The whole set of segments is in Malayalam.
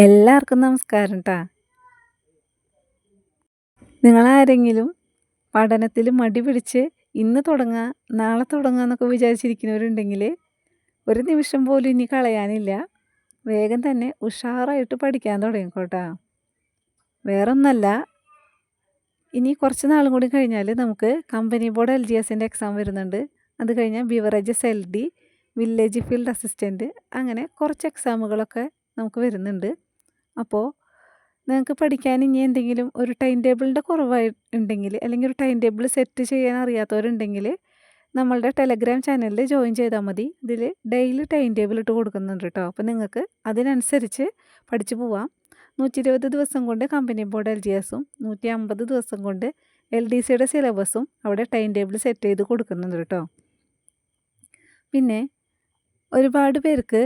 എല്ലാവർക്കും നമസ്കാരം ട്ടാ. നിങ്ങളാരെങ്കിലും പഠനത്തിൽ മടി പിടിച്ച് ഇന്ന് തുടങ്ങാം, നാളെ തുടങ്ങാന്നൊക്കെ വിചാരിച്ചിരിക്കുന്നവരുണ്ടെങ്കിൽ ഒരു നിമിഷം പോലും ഇനി കളയാനില്ല. വേഗം തന്നെ ഉഷാറായിട്ട് പഠിക്കാൻ തുടങ്ങിക്കോ ട്ടാ. വേറൊന്നല്ല ഇനി കുറച്ച് നാളും കൂടി കഴിഞ്ഞാൽ നമുക്ക് കമ്പനി ബോർഡ് എൽ ജി എസിന്റെ എക്സാം വരുന്നുണ്ട്. അത് കഴിഞ്ഞാൽ beverages L D, village field assistant അങ്ങനെ കുറച്ച് എക്സാമുകളൊക്കെ നമുക്ക് വരുന്നുണ്ട്. അപ്പോൾ നിങ്ങൾക്ക് പഠിക്കാൻ ഇനി എന്തെങ്കിലും ഒരു ടൈം ടേബിളിന്റെ കുറവായി ഉണ്ടെങ്കിൽ അല്ലെങ്കിൽ ഒരു ടൈം ടേബിൾ സെറ്റ് ചെയ്യാൻ അറിയാത്തവരുണ്ടെങ്കിൽ നമ്മളുടെ ടെലഗ്രാം ചാനലിൽ ജോയിൻ ചെയ്താൽ മതി. ഇതിൽ ഡെയിലി ടൈം ടേബിൾ ഇട്ട് കൊടുക്കുന്നുണ്ട് കേട്ടോ. അപ്പോൾ നിങ്ങൾക്ക് അതിനനുസരിച്ച് പഠിച്ചു പോവാം. 120 ദിവസം കൊണ്ട് കമ്പനി ബോർഡ് എൽ ജി എസും 150 ദിവസം കൊണ്ട് എൽ ഡി സിയുടെ സിലബസും അവിടെ ടൈം ടേബിൾ സെറ്റ് ചെയ്ത് കൊടുക്കുന്നുണ്ട് കേട്ടോ. പിന്നെ ഒരുപാട് പേർക്ക്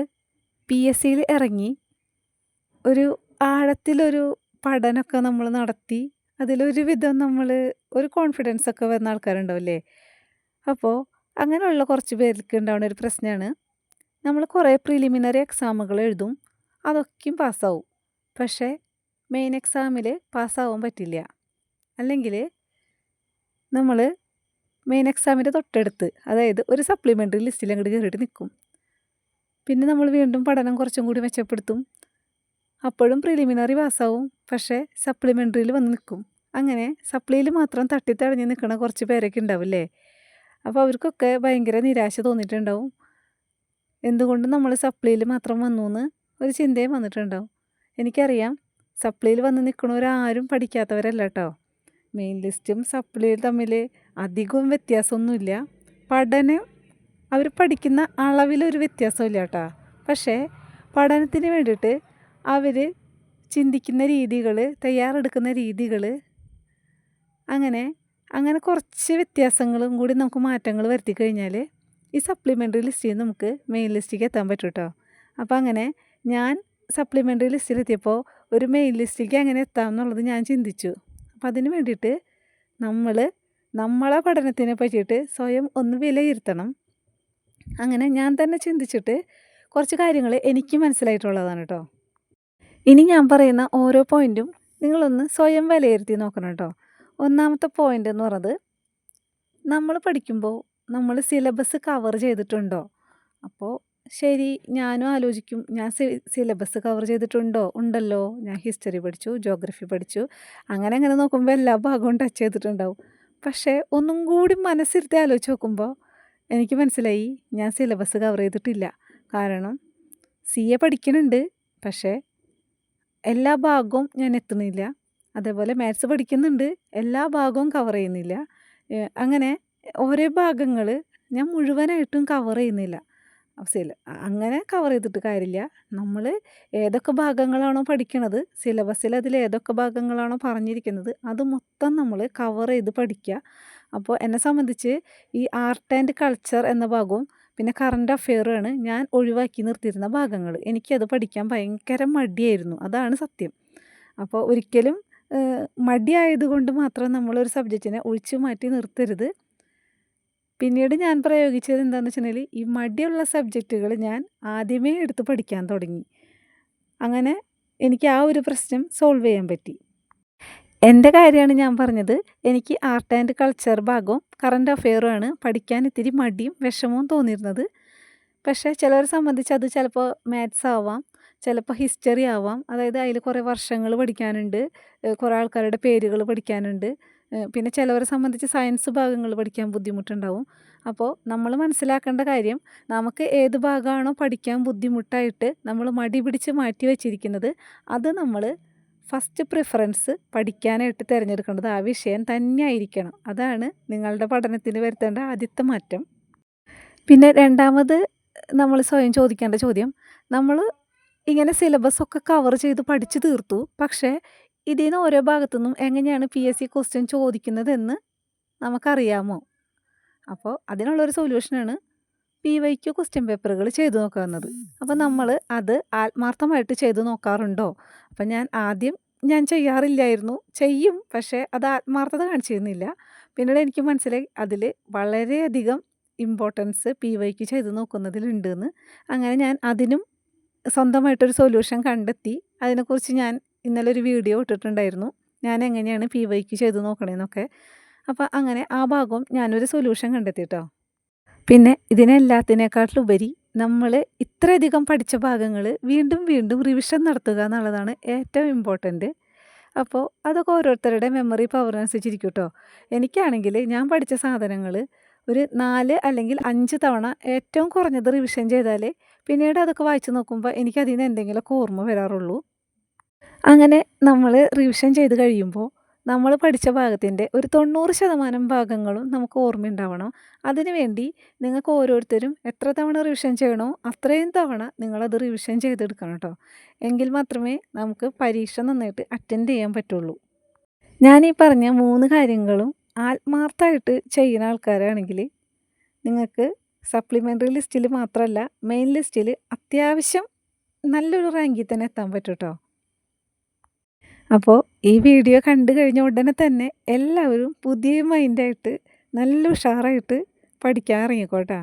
പി എസ് സിയിൽ ഇറങ്ങി ഒരു ആഴത്തിലൊരു പഠനമൊക്കെ നമ്മൾ നടത്തി അതിലൊരു വിധം നമ്മൾ ഒരു കോൺഫിഡൻസ് ഒക്കെ വരുന്ന ആൾക്കാരുണ്ടാവില്ലേ. അപ്പോൾ അങ്ങനെയുള്ള കുറച്ച് പേർക്ക് ഉണ്ടാവുന്ന ഒരു പ്രശ്നമാണ് നമ്മൾ കുറേ പ്രിലിമിനറി എക്സാമുകൾ എഴുതും. അതൊക്കെയും പാസ്സാവും. പക്ഷേ മെയിൻ എക്സാമിൽ പാസ്സാവാൻ പറ്റില്ല. അല്ലെങ്കിൽ നമ്മൾ മെയിൻ എക്സാമിന്റെ തൊട്ടടുത്ത് അതായത് ഒരു സപ്ലിമെന്ററി ലിസ്റ്റിൽ അങ്ങോട്ട് കയറിയിട്ട് നിൽക്കും. പിന്നെ നമ്മൾ വീണ്ടും പഠനം കുറച്ചും കൂടി മെച്ചപ്പെടുത്തും. അപ്പോഴും പ്രിലിമിനറി പാസ്സാവും. പക്ഷേ സപ്ലിമെന്ററിയിൽ വന്ന് നിൽക്കും. അങ്ങനെ സപ്ലിയിൽ മാത്രം തട്ടിത്തടഞ്ഞ് നിൽക്കുന്ന കുറച്ച് പേരൊക്കെ ഉണ്ടാവില്ലേ. അപ്പോൾ അവർക്കൊക്കെ ഭയങ്കര നിരാശ തോന്നിയിട്ടുണ്ടാവും. എന്തുകൊണ്ട് നമ്മൾ സപ്ലിയിൽ മാത്രം വന്നു എന്ന് ഒരു ചിന്തയും വന്നിട്ടുണ്ടാവും. എനിക്കറിയാം സപ്ലിയിൽ വന്ന് നിൽക്കണവരാരും പഠിക്കാത്തവരല്ല കേട്ടോ. മെയിൻ ലിസ്റ്റും സപ്ലിയും തമ്മിൽ അധികവും വ്യത്യാസമൊന്നുമില്ല. പഠനം അവർ പഠിക്കുന്ന അളവിലൊരു വ്യത്യാസമില്ല കേട്ടോ. പക്ഷേ പഠനത്തിന് വേണ്ടിയിട്ട് അവർ ചിന്തിക്കുന്ന രീതികൾ, തയ്യാറെടുക്കുന്ന രീതികൾ അങ്ങനെ അങ്ങനെ കുറച്ച് വ്യത്യാസങ്ങളും കൂടി നമുക്ക് മാറ്റങ്ങൾ വരുത്തി കഴിഞ്ഞാൽ ഈ സപ്ലിമെന്ററി ലിസ്റ്റിൽ നമുക്ക് മെയിൻ ലിസ്റ്റിലേക്ക് എത്താൻ പറ്റും കേട്ടോ. അപ്പോൾ അങ്ങനെ ഞാൻ സപ്ലിമെന്ററി ലിസ്റ്റിലെത്തിയപ്പോൾ ഒരു മെയിൻ ലിസ്റ്റിലേക്ക് അങ്ങനെ എത്താം എന്നുള്ളത് ഞാൻ ചിന്തിച്ചു. അപ്പോൾ അതിന് വേണ്ടിയിട്ട് നമ്മൾ നമ്മളെ പഠനത്തിനെ പറ്റിയിട്ട് സ്വയം ഒന്ന് വിലയിരുത്തണം. അങ്ങനെ ഞാൻ തന്നെ ചിന്തിച്ചിട്ട് കുറച്ച് കാര്യങ്ങൾ എനിക്ക് മനസ്സിലായിട്ടുള്ളതാണ് കേട്ടോ. ഇനി ഞാൻ പറയുന്ന ഓരോ പോയിന്റും നിങ്ങളൊന്ന് സ്വയം വിലയിരുത്തി നോക്കണം കേട്ടോ. ഒന്നാമത്തെ പോയിന്റ് എന്ന് പറയുന്നത് നമ്മൾ പഠിക്കുമ്പോൾ നമ്മൾ സിലബസ് കവർ ചെയ്തിട്ടുണ്ടോ? അപ്പോൾ ശരി ഞാനും ആലോചിക്കും ഞാൻ സിലബസ് കവർ ചെയ്തിട്ടുണ്ടോ? ഉണ്ടല്ലോ. ഞാൻ ഹിസ്റ്ററി പഠിച്ചു, ജോഗ്രഫി പഠിച്ചു. അങ്ങനെ അങ്ങനെ നോക്കുമ്പോൾ എല്ലാ ഭാഗവും ടച്ച് ചെയ്തിട്ടുണ്ടാവും. പക്ഷേ ഒന്നും കൂടി മനസ്സിരുത്തി ആലോചിച്ച് നോക്കുമ്പോൾ എനിക്ക് മനസ്സിലായി ഞാൻ സിലബസ് കവർ ചെയ്തിട്ടില്ല. കാരണം സി എ പഠിക്കുന്നുണ്ട്. പക്ഷേ എല്ലാ ഭാഗവും ഞാൻ എത്തുന്നില്ല. അതേപോലെ മാത്സ് പഠിക്കുന്നുണ്ട്. എല്ലാ ഭാഗവും കവർ ചെയ്യുന്നില്ല. അങ്ങനെ ഓരോ ഭാഗങ്ങൾ ഞാൻ മുഴുവനായിട്ടും കവർ ചെയ്യുന്നില്ല. സില അങ്ങനെ കവർ ചെയ്തിട്ട് കാര്യമില്ല. നമ്മൾ ഏതൊക്കെ ഭാഗങ്ങളാണോ പഠിക്കണത് സിലബസിൽ അതിൽ ഏതൊക്കെ ഭാഗങ്ങളാണോ പറഞ്ഞിരിക്കുന്നത് അത് മൊത്തം നമ്മൾ കവർ ചെയ്ത് പഠിക്കുക. അപ്പോൾ എന്നെ സംബന്ധിച്ച് ഈ ആർട്ട് ആൻഡ് കൾച്ചർ എന്ന ഭാഗവും പിന്നെ കറണ്ട് അഫെയറാണ് ഞാൻ ഒഴിവാക്കി നിർത്തിയിരുന്ന ഭാഗങ്ങൾ. എനിക്കത് പഠിക്കാൻ ഭയങ്കര മടിയായിരുന്നു. അതാണ് സത്യം. അപ്പോൾ ഒരിക്കലും മടിയായതുകൊണ്ട് മാത്രം നമ്മളൊരു സബ്ജക്റ്റിനെ ഒഴിച്ചു മാറ്റി നിർത്തരുത്. പിന്നീട് ഞാൻ പ്രയോഗിച്ചത് എന്താണെന്ന് വെച്ചിട്ടുണ്ടെങ്കിൽ ഈ മടിയുള്ള സബ്ജക്റ്റുകൾ ഞാൻ ആദ്യമേ എടുത്ത് പഠിക്കാൻ തുടങ്ങി. അങ്ങനെ എനിക്ക് ആ ഒരു പ്രശ്നം സോൾവ് ചെയ്യാൻ പറ്റി. എന്റെ കാര്യമാണ് ഞാൻ പറഞ്ഞത്. എനിക്ക് ആർട്ട് ആൻഡ് കൾച്ചർ ഭാഗവും കറന്റ് അഫെയറും ആണ് പഠിക്കാൻ ഇത്തിരി മടിയും വിഷമവും തോന്നിയിരുന്നത്. പക്ഷേ ചിലരെ സംബന്ധിച്ച് അത് ചിലപ്പോൾ മാത്സ് ആവാം. ചിലപ്പോൾ ഹിസ്റ്ററി ആവാം. അതായത് അതിൽ കുറേ വർഷങ്ങൾ പഠിക്കാനുണ്ട്. കുറേ ആൾക്കാരുടെ പേരുകൾ പഠിക്കാനുണ്ട്. പിന്നെ ചിലവരെ സംബന്ധിച്ച് സയൻസ് ഭാഗങ്ങൾ പഠിക്കാൻ ബുദ്ധിമുട്ടുണ്ടാവും. അപ്പോൾ നമ്മൾ മനസ്സിലാക്കേണ്ട കാര്യം നമുക്ക് ഏത് ഭാഗമാണോ പഠിക്കാൻ ബുദ്ധിമുട്ടായിട്ട് നമ്മൾ മടി പിടിച്ച് മാറ്റി വച്ചിരിക്കുന്നത് അത് നമ്മൾ ഫസ്റ്റ് പ്രിഫറൻസ് പഠിക്കാനായിട്ട് തിരഞ്ഞെടുക്കേണ്ടത് ആ വിഷയം തന്നെയായിരിക്കണം അതാണ് നിങ്ങളുടെ പഠനത്തിന് വരുത്തേണ്ട ആദ്യത്തെ മാറ്റം. പിന്നെ രണ്ടാമത് നമ്മൾ സ്വയം ചോദിക്കേണ്ട ചോദ്യം നമ്മൾ ഇങ്ങനെ സിലബസൊക്കെ കവർ ചെയ്ത് പഠിച്ചു തീർത്തു. പക്ഷേ ഇതിൽ നിന്ന് ഓരോ ഭാഗത്തു നിന്നും എങ്ങനെയാണ് പി എസ് സി ക്വസ്റ്റ്യൻ ചോദിക്കുന്നതെന്ന് നമുക്കറിയാമോ? അപ്പോൾ അതിനുള്ളൊരു സൊല്യൂഷനാണ് പി വൈ ക്യു ക്വസ്റ്റ്യൻ പേപ്പറുകൾ ചെയ്തു നോക്കുക എന്നത്. അപ്പോൾ നമ്മൾ അത് ആത്മാർത്ഥമായിട്ട് ചെയ്തു നോക്കാറുണ്ടോ? അപ്പം ഞാൻ ആദ്യം ഞാൻ ചെയ്യാറില്ലായിരുന്നു. ചെയ്യും. പക്ഷേ അത് ആത്മാർത്ഥത കാണിച്ചിരുന്നില്ല. പിന്നീട് എനിക്ക് മനസ്സിലായി അതിൽ വളരെയധികം ഇമ്പോർട്ടൻസ് പി വൈ ക്യു ചെയ്ത് നോക്കുന്നതിലുണ്ടെന്ന്. അങ്ങനെ ഞാൻ അതിനും സ്വന്തമായിട്ടൊരു സൊല്യൂഷൻ കണ്ടെത്തി. അതിനെക്കുറിച്ച് ഞാൻ ഇന്നലെ ഒരു വീഡിയോ ഇട്ടിട്ടുണ്ടായിരുന്നു ഞാൻ എങ്ങനെയാണ് പി വൈക്ക് ചെയ്ത് നോക്കണേന്നൊക്കെ അപ്പോൾ അങ്ങനെ ആ ഭാഗം ഞാനൊരു സൊല്യൂഷൻ കണ്ടെത്തിട്ടോ പിന്നെ ഇതിനെല്ലാത്തിനേക്കാട്ടിലുപരി നമ്മൾ ഇത്രയധികം പഠിച്ച ഭാഗങ്ങൾ വീണ്ടും വീണ്ടും റിവിഷൻ നടത്തുക എന്നുള്ളതാണ് ഏറ്റവും ഇമ്പോർട്ടന്റ് അപ്പോൾ അതൊക്കെ ഓരോരുത്തരുടെ മെമ്മറി പവറിനനുസരിച്ചിരിക്കും കേട്ടോ എനിക്കാണെങ്കിൽ ഞാൻ പഠിച്ച സാധനങ്ങൾ ഒരു നാല് അല്ലെങ്കിൽ അഞ്ച് തവണ ഏറ്റവും കുറഞ്ഞത് റിവിഷൻ ചെയ്താലേ പിന്നീട് അതൊക്കെ വായിച്ചു നോക്കുമ്പോൾ എനിക്കതിൽ നിന്ന് എന്തെങ്കിലുമൊക്കെ ഓർമ്മ വരാറുള്ളൂ. അങ്ങനെ നമ്മൾ റിവിഷൻ ചെയ്ത് കഴിയുമ്പോൾ നമ്മൾ പഠിച്ച ഭാഗത്തിന്റെ ഒരു തൊണ്ണൂറ് ശതമാനം ഭാഗങ്ങളും നമുക്ക് ഓർമ്മയുണ്ടാവണം. അതിനുവേണ്ടി നിങ്ങൾക്ക് ഓരോരുത്തരും എത്ര തവണ റിവിഷൻ ചെയ്യണോ അത്രയും തവണ നിങ്ങളത് റിവിഷൻ ചെയ്തെടുക്കണം കേട്ടോ എങ്കിൽ മാത്രമേ നമുക്ക് പരീക്ഷ നന്നായിട്ട് അറ്റൻഡ് ചെയ്യാൻ പറ്റുള്ളൂ. ഞാൻ ഈ പറഞ്ഞ മൂന്ന് കാര്യങ്ങളും ആത്മാർത്ഥമായിട്ട് ചെയ്യുന്ന ആൾക്കാരാണെങ്കിൽ നിങ്ങൾക്ക് സപ്ലിമെന്ററി ലിസ്റ്റിൽ മാത്രമല്ല മെയിൻ ലിസ്റ്റിൽ അത്യാവശ്യം നല്ലൊരു റാങ്കിൽ തന്നെ എത്താൻ പറ്റും കേട്ടോ അപ്പോൾ ഈ വീഡിയോ കണ്ടു കഴിഞ്ഞ ഉടനെ തന്നെ എല്ലാവരും പുതിയ മൈൻഡായിട്ട് നല്ല ഉഷാറായിട്ട് പഠിക്കാൻ ഇറങ്ങിക്കോട്ടാ